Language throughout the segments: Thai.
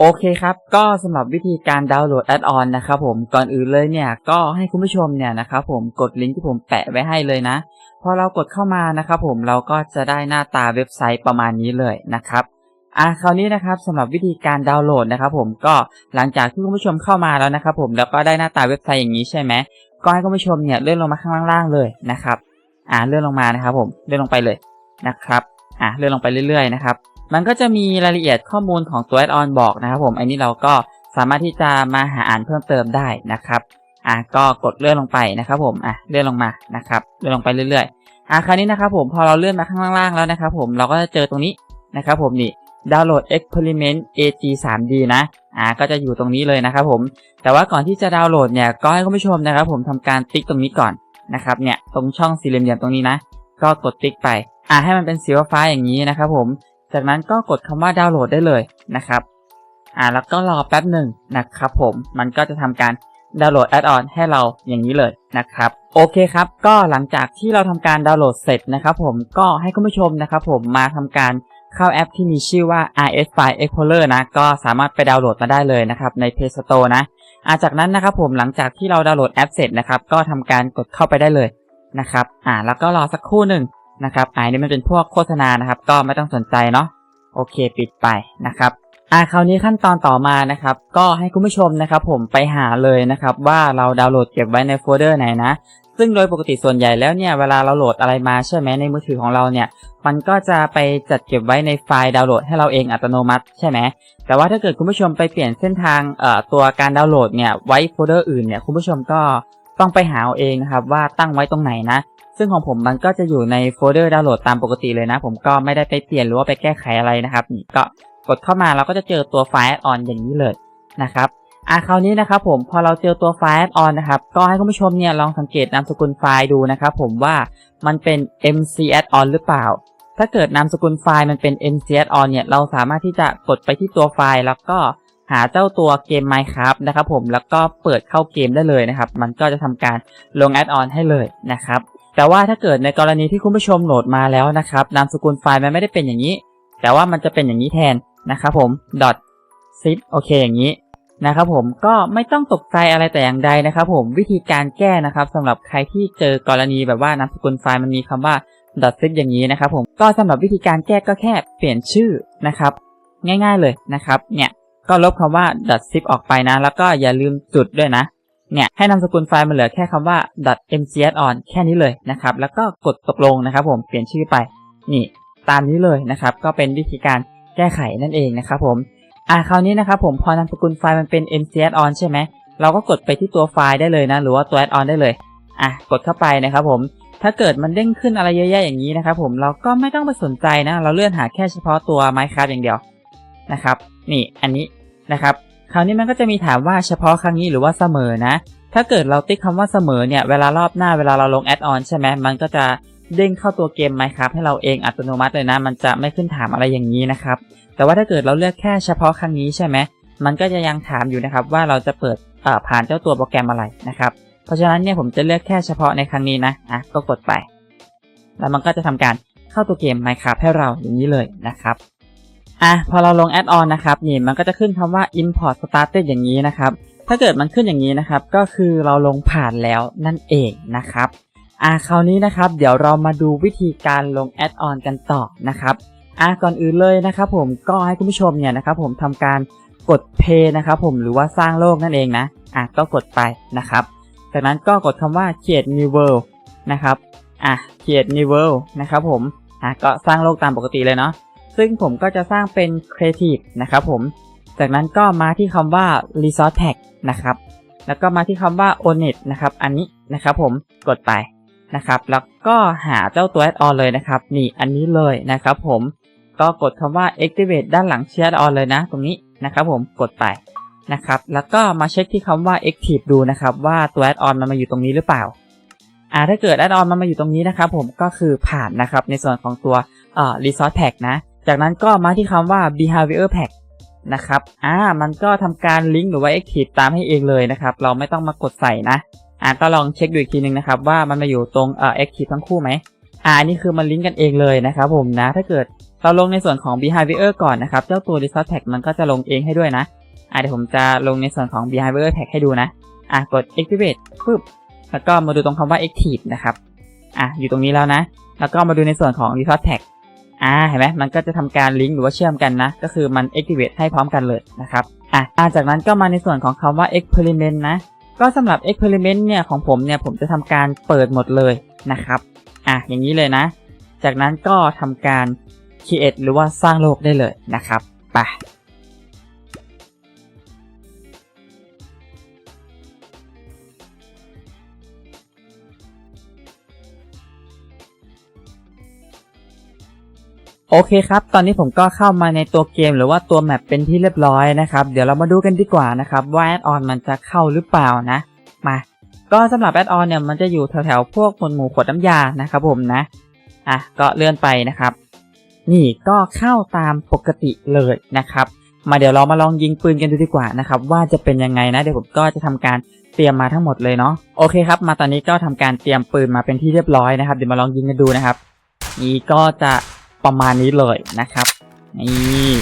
โอเคครับ ก็สำหรับวิธีการดาวน์โหลดแอดออนนะครับผม ก่อนอื่นเลยเนี่ยก็ให้คุณผู้ชมเนี่ยนะครับผมกดลิงก์ที่ผมแปะไว้ให้เลยนะ พอเรากดเข้ามานะครับผมเราก็จะได้หน้าตาเว็บไซต์ประมาณนี้เลยนะครับ อะคราวนี้นะครับสำหรับวิธีการดาวน์โหลดนะครับผมก็หลังจากที่คุณผู้ชมเข้ามาแล้วนะครับผมแล้วก็ได้หน้าตาเว็บไซต์อย่างนี้ใช่ไหมก็ให้คุณผู้ชมเนี่ยเลื่อนลงมาข้างล่างๆเลยนะครับ อ่าเลื่อนลงมานะครับผมเลื่อนลงไปเลยนะครับ อ่าเลื่อนลงไปเรื่อยๆนะครับ มันก็จะมีรายละเอียดข้อมูลของตัวแอดออนบอกนะครับผม อันนี้เราก็สามารถที่จะมาหาอ่านเพิ่มเติมได้นะครับ อะก็กดเลื่อนลงไปนะครับผม อะเลื่อนลงมานะครับ เลื่อนลงไปเรื่อยๆ อะคราวนี้นะครับผมพอเราเลื่อนมาข้างล่างๆแล้วนะครับผม เราก็จะเจอตรงนี้นะครับผมนี่ดาวน์โหลด experiment AG 3D นะ อะก็จะอยู่ตรงนี้เลยนะครับผม แต่ว่าก่อนที่จะดาวน์โหลดเนี่ย ก็ให้คุณผู้ชมนะครับผมทำการติ๊กตรงนี้ก่อนนะครับ เนี่ย ตรงช่องสี่เหลี่ยมๆตรงนี้นะ ก็กดติ๊กไป อะให้มันเป็นสีฟ้าอย่างนี้นะครับผม จากนั้นก็กดคำว่าดาวน์โหลดได้เลยนะครับ อ่าแล้วก็รอแป๊บหนึ่งนะครับผม มันก็จะทำการดาวน์โหลดแอดออนให้เราอย่างนี้เลยนะครับ โอเคครับ ก็หลังจากที่เราทำการดาวน์โหลดเสร็จนะครับผม ก็ให้คุณผู้ชมนะครับผมมาทำการเข้าแอปที่มีชื่อว่า RS File Explorer นะ ก็สามารถไปดาวน์โหลดมาได้เลยนะครับใน Play Store นะอาจากนั้นนะครับผมหลังจากที่เราดาวน์โหลดแอปเสร็จนะครับ ก็ทำการกดเข้าไปได้เลยนะครับ อ่า แล้วก็รอสักครู่หนึ่ง นะครับอันนี้มันเป็นพวกโฆษณานะครับ ก็ไม่ต้องสนใจเนาะโอเคปิดไปนะครับอ่าคราวนี้ขั้นตอนต่อมานะครับ ก็ให้คุณผู้ชมนะครับ ผมไปหาเลยนะครับ ว่าเราดาวน์โหลดเก็บไว้ในโฟลเดอร์ไหนนะ ซึ่งโดยปกติส่วนใหญ่แล้วเนี่ยเวลาเราโหลดอะไรมาใช่ไหมในมือถือของเราเนี่ย มันก็จะไปจัดเก็บไว้ในไฟล์ดาวน์โหลดให้เราเองอัตโนมัติใช่ไหมแต่ว่าถ้าเกิดคุณผู้ชมไปเปลี่ยนเส้นทางเอ่อตัวการดาวน์โหลดเนี่ยไว้โฟลเดอร์อื่นเนี่ยคุณผู้ชมก็ต้องไปหาเอาเองนะครับว่าตั้งไว้ตรงไหนนะ ซึ่งของผมมันก็จะอยู่ในโฟลเดอร์ดาวน์โหลดตามปกติเลยนะ ผมก็ไม่ได้ไปเปลี่ยนหรือว่าไปแก้ไขอะไรนะครับ ก็กดเข้ามาเราก็จะเจอตัวไฟล์ add-on อย่างนี้เลยนะครับอะคราวนี้นะครับผมพอเราเจอตัวไฟล์ add-on นะครับก็ให้คุณผู้ชมเนี่ยลองสังเกตนามสกุลไฟล์ดูนะครับผมว่ามันเป็น mc add-on หรือเปล่า ถ้าเกิดนามสกุลไฟล์มันเป็น mc add-on เนี่ยเราสามารถที่จะกดไปที่ตัวไฟล์แล้วก็หาเจ้าตัวเกม Minecraft นะครับผมแล้วก็เปิดเข้าเกมได้เลยนะครับ มันก็จะทำการลง add-on ให้เลยนะครับ แต่ว่าถ้าเกิดในกรณีที่คุณผู้ชมโหลดมาแล้วนะครับนามสกุลไฟล์มันไม่ได้เป็นอย่างนี้ แต่ว่ามันจะเป็นอย่างนี้แทนนะครับผม zip โอเคอย่างนี้นะครับผมก็ไม่ต้องตกใจอะไรแต่อย่างใดนะครับผมวิธีการแก้นะครับสำหรับใครที่เจอกรณีแบบว่านามสกุลไฟล์มันมีคำว่า zip อย่างนี้นะครับผมก็สำหรับวิธีการแก้ก็แค่เปลี่ยนชื่อนะครับ ง่าย ๆเลยนะครับเนี่ยก็ลบคำว่า zip ออกไปนะ แล้วก็อย่าลืมจุดด้วยนะ เนี่ยให้นามสกุลไฟล์มันเหลือแค่คำว่า .mcson แค่นี้เลยนะครับ แล้วก็กดตกลงนะครับ ผมเปลี่ยนชื่อไปนี่ตามนี้เลยนะครับ ก็เป็นวิธีการแก้ไขนั่นเองนะครับผมอ่าคราวนี้นะครับผมพอนามสกุลไฟล์มันเป็น mcson ใช่ไหมเราก็กดไปที่ตัวไฟล์ได้เลยนะ หรือว่าตัว add-on ได้เลยอะกดเข้าไปนะครับผมถ้าเกิดมันเด้งขึ้นอะไรเยอะแยะอย่างนี้นะครับผมเราก็ไม่ต้องไปสนใจนะ เราเลื่อนหาแค่เฉพาะตัว Minecraft อย่างเดียวนะครับ นี่อันนี้นะครับ คราวนี้มันก็จะมีถามว่าเฉพาะครั้งนี้หรือว่าเสมอนะ ถ้าเกิดเราติ๊กคำว่าเสมอเนี่ย เวลารอบหน้าเวลาเราลงแอดออนใช่ไหมมันก็จะเด้งเข้าตัวเกม Minecraft ให้เราเองอัตโนมัติเลยนะ มันจะไม่ขึ้นถามอะไรอย่างนี้นะครับ แต่ว่าถ้าเกิดเราเลือกแค่เฉพาะครั้งนี้ใช่ไหมมันก็จะยังถามอยู่นะครับว่าเราจะเปิดผ่านเจ้าตัวโปรแกรมอะไรนะครับ เพราะฉะนั้นเนี่ยผมจะเลือกแค่เฉพาะในครั้งนี้นะอะก็กดไป แล้วมันก็จะทำการเข้าตัวเกม Minecraft ให้เราอย่างนี้เลยนะครับ อะพอเราลงแอดออนนะครับนี่มันก็จะขึ้นคำว่า import started อย่างนี้นะครับ ถ้าเกิดมันขึ้นอย่างนี้นะครับ ก็คือเราลงผ่านแล้วนั่นเองนะครับอะคราวนี้นะครับ เดี๋ยวเรามาดูวิธีการลงแอดออนกันต่อนะครับอะก่อนอื่นเลยนะครับผมก็ให้คุณผู้ชมเนี่ยนะครับผมทำการกด play นะครับผมหรือว่าสร้างโลกนั่นเองนะอะก็กดไปนะครับ จากนั้นก็กดคำว่า create new world นะครับอะ create new world นะครับผมอะก็สร้างโลกตามปกติเลยเนาะ ซึ่งผมก็จะสร้างเป็น Creative นะครับผม จากนั้นก็มาที่คำว่า Resource Pack นะครับ แล้วก็มาที่คำว่า o n e t นะครับ อันนี้นะครับผม กดไปนะครับ แล้วก็หาเจ้าตัว add-on เลยนะครับ นี่อันนี้เลยนะครับผม ก็กดคำว่า activate ด้านหลัง share add-on เลยนะ ตรงนี้นะครับผม กดไปนะครับ แล้วก็มาเช็คที่คำว่า active ดูนะครับ ว่าตัว add-on มันมาอยู่ตรงนี้หรือเปล่าอ่าถ้าเกิด add-on มันมาอยู่ตรงนี้นะครับผมก็คือผ่านนะครับในส่วนของตัวเอ่อ resource pack นะ จากนั้นก็มาที่คำว่า behavior pack นะครับ อ่า มันก็ทำการลิงก์หรือว่า active ตามให้เองเลยนะครับ เราไม่ต้องมากดใส่นะ อ่า ก็ลองเช็คดูอีกทีนึงนะครับว่ามันมาอยู่ตรงเอ่อ active ทั้งคู่ไหม อ่าอันนี้คือมันลิงก์กันเองเลยนะครับผมนะ ถ้าเกิดเราลงในส่วนของ behavior ก่อนนะครับ เจ้าตัว resource tag มันก็จะลงเองให้ด้วยนะ อะเดี๋ยวผมจะลงในส่วนของ behavior tag ให้ดูนะ อะกด activate ปึ๊บ แล้วก็มาดูตรงคำว่า active นะครับ อะอยู่ตรงนี้แล้วนะ แล้วก็มาดูในส่วนของ resource tag อ่าเห็นไหมมันก็จะทำการลิงก์หรือว่าเชื่อมกันนะ ก็คือมัน activate ให้พร้อมกันเลยนะครับอะอะจากนั้นก็มาในส่วนของคำว่า experiment นะ ก็สำหรับ experiment เนี่ยของผมเนี่ยผมจะทำการเปิดหมดเลยนะครับอะอย่างนี้เลยนะ จากนั้นก็ทำการ create หรือว่าสร้างโลกได้เลยนะครับไป โอเคครับ ตอนนี้ผมก็เข้ามาในตัวเกมหรือว่าตัวแมปเป็นที่เรียบร้อยนะครับ เดี๋ยวเรามาดูกันดีกว่านะครับว่าแอดออนมันจะเข้าหรือเปล่านะ มา ก็สำหรับแอดออนเนี่ยมันจะอยู่แถวๆพวกหมวดหมู่ขวดน้ำยานะครับผมนะ อะก็เลื่อนไปนะครับ นี่ก็เข้าตามปกติเลยนะครับ มาเดี๋ยวเรามาลองยิงปืนกันดูดีกว่านะครับว่าจะเป็นยังไงนะเดี๋ยวผมก็จะทำการเตรียมมาทั้งหมดเลยเนาะโอเคครับ มาตอนนี้ก็ทำการเตรียมปืนมาเป็นที่เรียบร้อยนะครับเดี๋ยวมาลองยิงกันดูนะครับ นี่ก็จะ ประมาณนี้เลยนะครับนี่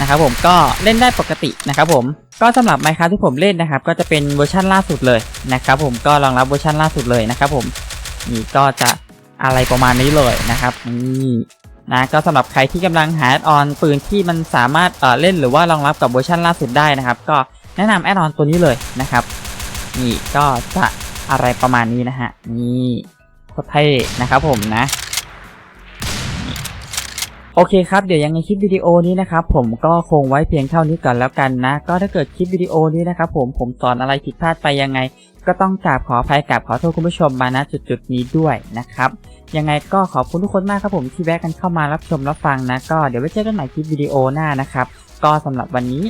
นะครับผมก็เล่นได้ปกตินะครับผมก็สำหรับไมค์ค a ที่ผมเล่นนะครับ ก็จะเป็นเวอร์ชันล่าสุดเลยนะครับผมก็รองรับเวอร์ชันล่าสุดเลยนะครับผมนี่ก็จะอะไรประมาณนี้เลยนะครับนี่นะก็สำหรับใครที่กำลังหาแอดออนปืนที่มันสามารถเอ่อเล่นหรือว่ารองรับกับเวอร์ชันล่าสุดได้นะครับ ก็แนะนำแอดออนตัวนี้เลยนะครับนี่ก็จะอะไรประมาณนี้นะฮะนี่โคตรเท่นะครับผมนะ โอเคครับ เดี๋ยวยังไงคลิปวิดีโอนี้นะครับผมก็คงไว้เพียงเท่านี้ก่อนแล้วกันนะ ก็ถ้าเกิดคลิปวิดีโอนี้นะครับผมผมสอนอะไรผิดพลาดไปยังไง ก็ต้องกราบขออภัยกราบขอโทษคุณผู้ชมมาณจุดๆนี้ด้วยนะครับยังไงก็ขอบคุณทุกคนมากครับผมที่แวะกันเข้ามารับชมรับฟังนะก็เดี๋ยวไว้เจอกันใหม่คลิปวิดีโอหน้านะครับก็สำหรับวันนี้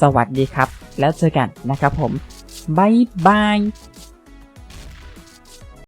สวัสดีครับ แล้วเจอกันนะครับผมบายบาย